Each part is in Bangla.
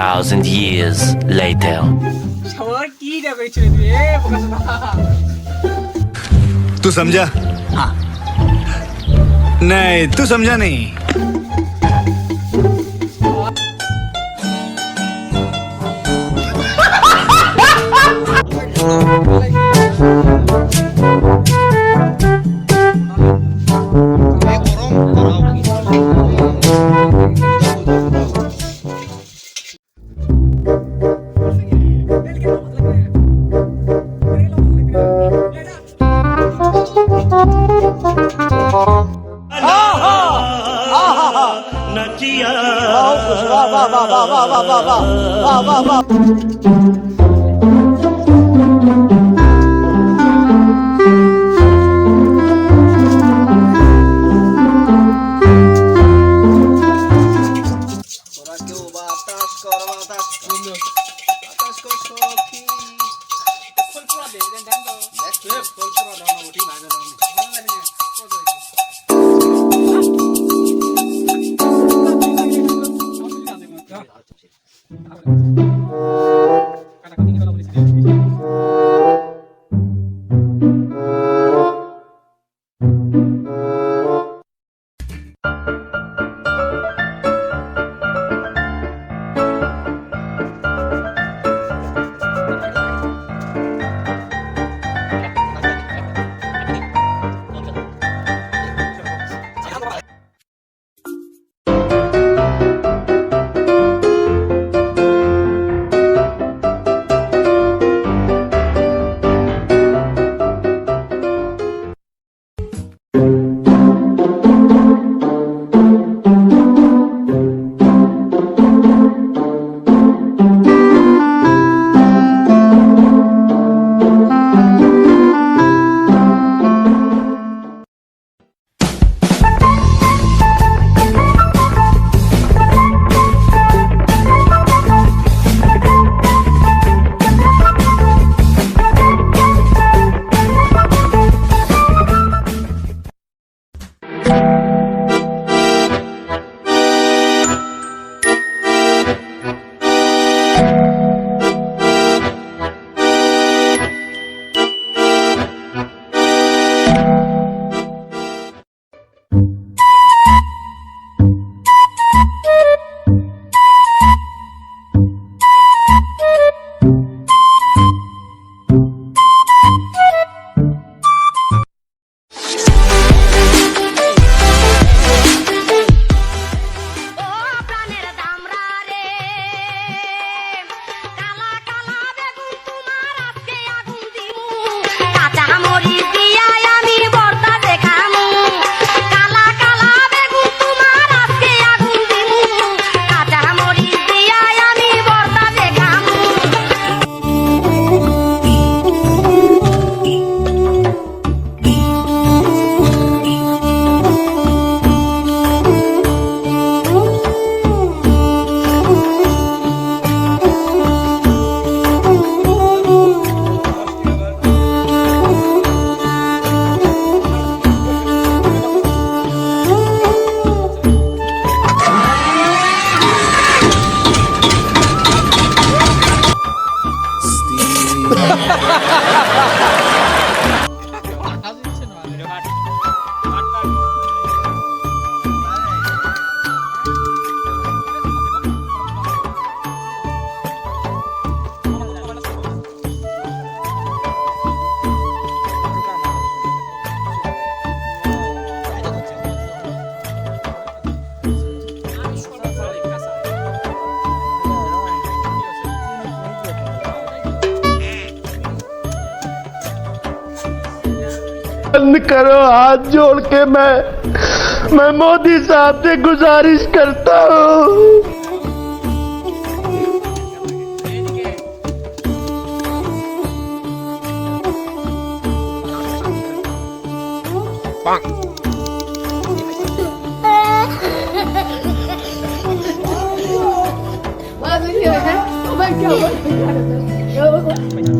thousand years later. तू समझा हाँ नहीं तू समझा नहीं 爸爸爸爸爸爸爸爸爸。করিতে Thank you. बंद करो हाथ जोड़ के मैं मैं मोदी साहब से गुजारिश करता हूँ Oh my god.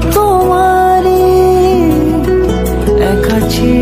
te